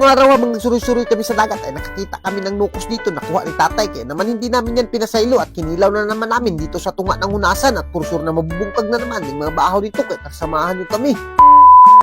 ngayong araw habang nagsuroy-suroy kami sa dagat ay nakakita kami ng nukos dito nakuha ni tatay kaya naman hindi namin yan pinasaylo at kinilaw na naman namin dito sa tunga ng hunasan at kursur na mabubungkag na naman yung mga bahaw dito kaya kasamahan nyo kami.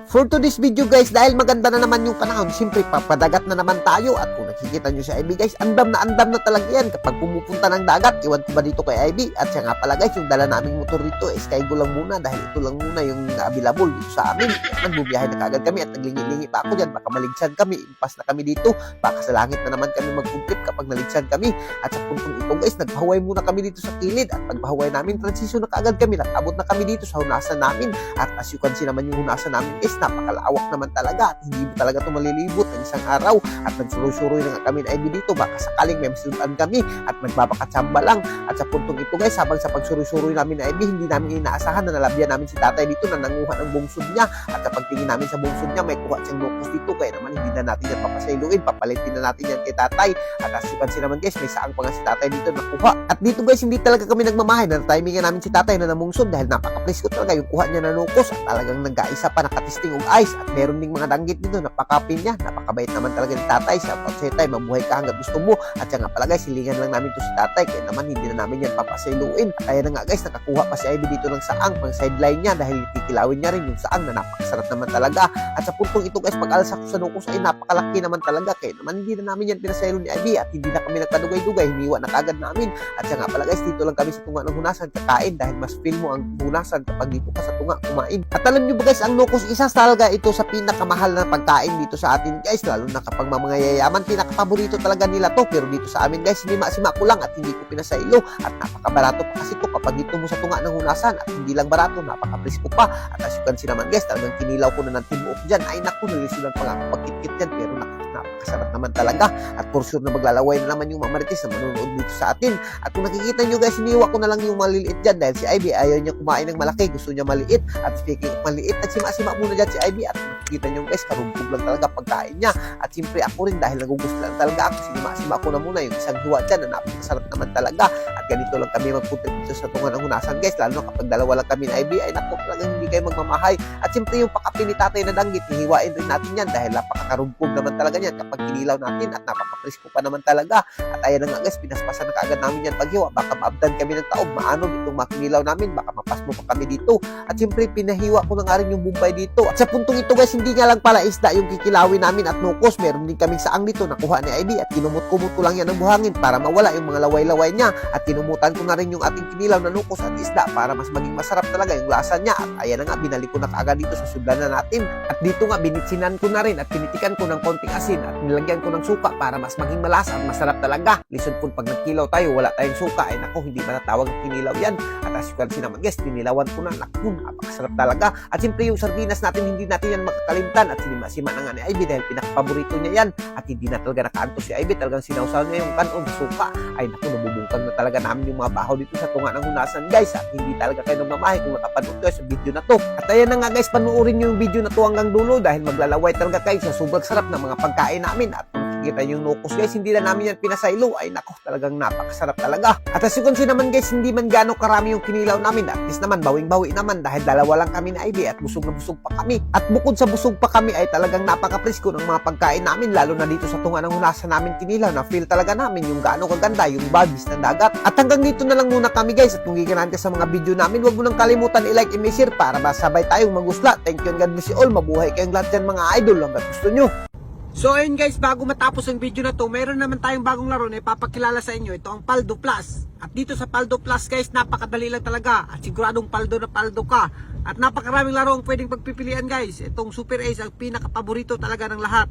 For today's video guys, dahil maganda na naman yung panahon, siyempre papadagat na naman tayo at kung nakikita nyo si Ivy guys, andam na andam na talaga yan kapag pumupunta ng dagat. Iwan ko ba dito kay Ivy? At siya nga pala guys, yung dala naming motor dito, eh, Skygo lang muna dahil ito lang muna yung available dito sa amin. Kaya bubiyahe na kagad kami at naglingi-lingi pa ako dyan. Baka maligsan kami, impas na kami dito. Baka sa langit na naman kami mag-trip kapag naligsan kami. At sa puntong ito guys, nagpahuway muna kami dito sa kilid at pagpahuway namin, transition na kagad kami. Nakabot na kami dito sa hunasan namin. At as you can see naman yung hunasan namin guys, napakalawak naman talaga at hindi talaga ito malilibot ng isang araw. At nagsuroy-suroy na nga kami na Ivy dito baka sakaling may masudan kami at magbabakatsamba lang. At sa puntong ito guys habang sa pagsuroy-suroy namin na Ivy hindi namin inaasahan na nalabyan namin si tatay dito na nanguha ng bungsod niya. At kapag tingin namin sa bungsod niya may kuha siyang locus dito. Kaya naman hindi na natin yan papasailuin papalitin na natin yan kay tatay. At as you can see naman guys may saang pa nga si tatay dito nakuha. At dito guys hindi talaga kami nagmamahay. Na timingan namin si tatay na namungsod dahil napaka-please ko talaga yung kuha niya na locus at talagang nag-aisa pa nakatisting og ice at meron ding mga danggit dito napakapin niya. Napakabait naman talaga ni tatay. Sa out tay. Mabuhay ka hanggang gusto mo. At siya nga pala guys silingan lang namin to si tatay. Kaya naman hindi na namin yan papasailuin kaya na nga guys nakakuha pa si Ivy dito ng saang pang sideline niya dahil titilawin niya rin yung saang na napakasarap naman talaga. At sa puntong ito guys pag alsa ko sa nukos ay napakalaki naman talaga. Kaya naman hindi na namin yan pinasailo ni Ivy at hindi na kami nagkadugay-dugay hiniwa na kagad namin. At siya nga pala guys dito lang kami sa tunga ng hunasan kakain dahil mas feel mo ang hunasan kapag dito ka sa tunga kumain. At alam nyo ba guys ang nukos isa talaga ito sa pinakamahal na pagkain dito sa atin guys lalo na kapag mga yayaman pinakapaborito talaga nila to. Pero dito sa amin guys sinima-sima ko lang at hindi ko pinasailo at napakabarato pa. Kasi to kapag dito mo sa tunga ng hunasan at hindi lang barato napaka-presko pa. At as you can see naman guys talagang kinilaw ko na ng timuok dyan. Ay naku nalisulan pa nga ako. Dyan pero naku napakasarap naman talaga. At for sure na maglalaway na naman yung mamarites na manonood dito sa atin. At kung nakikita nyo guys iniwa ko na lang yung maliliit dyan dahil si Ivy ayaw niya kumain ng malaki. Gusto niya maliit. At speaking of maliit at sima-sima muna dyan si Ivy. At nakikita nyo guys karumpog lang talaga pagkain niya. At siyempre ako rin dahil nagugusto lang talaga ako sinima-sima ko na muna yung isang hiwa dyan na napakasarap naman talaga ganito lang kami magpunta dito sa tungan ng hunasan guys. Lalo na kapag dalawa lang kami Ivy ay naku talagang hindi kayo magmamahay at siyempre yung pakapi ni tatay na danggit hihiwain rin natin yan dahil napakarumpog naman talaga yan kapag kinilaw natin at napaka-presko pa naman talaga. At ayan na nga guys pinaspasan na kaagad namin yan paghiwa. Baka maabdan kami ng taob maano itong makinilaw namin. Baka mapasmo pa kami dito. At siyempre pinahiwa ko na nga rin yung bumbay dito. At sa puntong ito guys hindi nga lang pala isda yung kikilawin namin at nukos meron din kaming saang dito nakuha ni Ivy at kinumut-kumut ko lang yan ng buhangin para mawala yung mga laway-laway niya at kinumutan ko na rin yung ating kinilaw na nukos at isda para mas maging masarap talaga yung lasa niya. At ayan na nga binalik ko na kaagad dito sa sudlan na natin. At dito nga binitsinan ko na rin at pinitikan ko ng konting asin at nilagyan ko ng suka para mas maging malasa at masarap talaga. Listen po pag nagkilaw tayo wala tayong suka. Ay nako hindi ba natawag ng kinilaw yan? At as you can see naman guys tinilawan ko na. Naku napakasarap talaga. At siyempre yung sardinas natin hindi natin yan makakalimtan. At sinima-sima na nga ni Ivy dahil pinakapaborito niya yan. At hindi na talaga nakaanto si Ivy. Talagang sinawsaw niya yung kanon suka. Ay naku nabubungkag na talaga namin yung mga bahaw dito sa tunga ng hunasan guys at hindi talaga kayo nagmamahay kung nakapanood kayo sa video na to. At ayan na nga guys panuorin nyo yung video na to hanggang dulo dahil maglalaway talaga kayo sa sobrang sarap ng mga pagkain namin. At kita yung nukos guys, hindi na namin yan pinasaylo. Ay nako, talagang napakasarap talaga. At as you can see naman guys, hindi man gaano karami yung kinilaw namin. At least naman, bawing-bawi naman dahil dalawa lang kami na Ivy at busog na busog pa kami. At bukod sa busog pa kami ay talagang napaka-presko ng mga pagkain namin lalo na dito sa tunga ng hunasan namin kinilaw na feel talaga namin yung gaano kaganda yung bagis ng dagat. At hanggang dito na lang muna kami guys at kung giganan ka sa mga video namin, huwag mo nang kalimutan i-like, i-share para masabay tayong magusla. Thank you and God bless you all. Mabuhay kayong lahat dyan mga idol hanggat gusto nyo. So ayun guys, bago matapos ang video na to, meron naman tayong bagong laro na ipapakilala sa inyo. Ito ang Paldo Plus. At dito sa Paldo Plus guys, napakadali lang talaga. At siguradong Paldo na Paldo ka. At napakaraming laro ang pwedeng pagpipilian guys. Itong Super Ace ang pinakapaborito talaga ng lahat.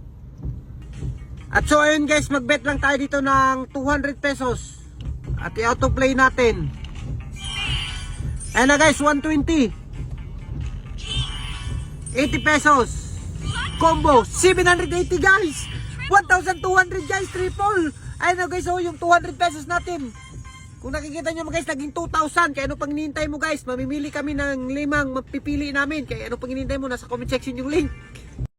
At so ayun guys, magbet lang tayo dito ng 200 pesos. At i-autoplay natin. Ayan na guys, 120. 80 pesos. Combo, 780 guys. 1,200 guys, triple. Ayun na guys, oh, yung 200 pesos natin. Kung nakikita nyo guys, naging 2,000. Kaya ano pang hinihintay mo guys? Mamimili kami ng limang mapipili namin. Kaya ano pang hinihintay mo? Nasa comment section yung link.